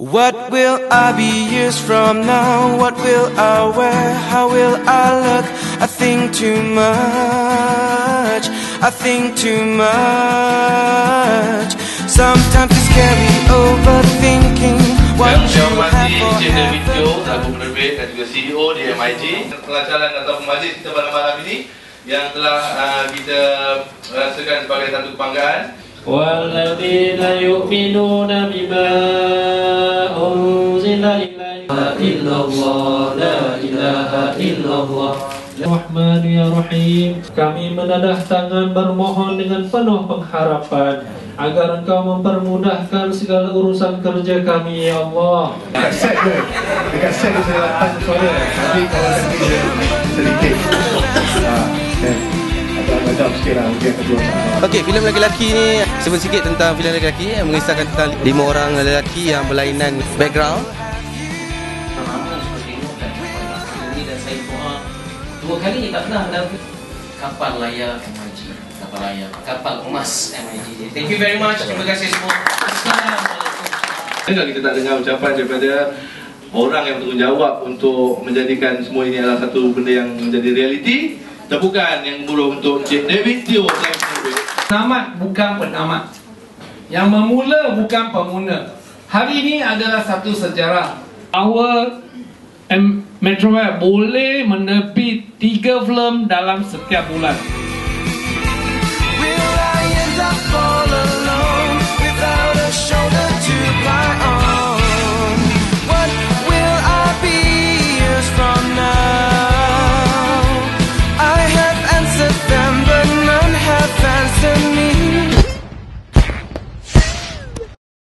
What will I be years from now? What will I wear? How will I look? I think too much. I think too much. Sometimes it's scary overthinking. What you have Saya Syamati, Chairman Video, Agung Rebek dan juga CEO di MIT. Pelajaran atau majlis kita pada malam ini yang telah uh, kita rasakan sebagai satu kebanggaan. Walladzina yu'minuna bima أنزل إليك إلا الله لا إله إلا الله Rahman ya Rahim Kami menadah tangan bermohon dengan penuh pengharapan Agar engkau mempermudahkan segala urusan kerja kami ya Allah Dekat set tu Dekat set tu saya lepas suara Tapi kalau nanti dia sedikit Haa Kan Agak-agak sikit lah Mungkin kedua Okey, filem lelaki ni sebut sikit tentang filem lelaki yang mengisahkan tentang lima orang lelaki yang berlainan background. Doa Dua kali tak pernah dalam Kapal layar MIG Kapal layar Kapal emas MIG Thank you very much. Terima kasih semua. Assalamualaikum. Dengar kita tak dengar ucapan daripada orang yang bertanggungjawab untuk menjadikan semua ini adalah satu benda yang menjadi realiti. Tepukan yang mula untuk Encik David Teo. Penamat bukan penamat. Yang memula bukan pemuna Hari ini adalah satu sejarah. Our M- Metro Web boleh menerbit tiga filem dalam setiap bulan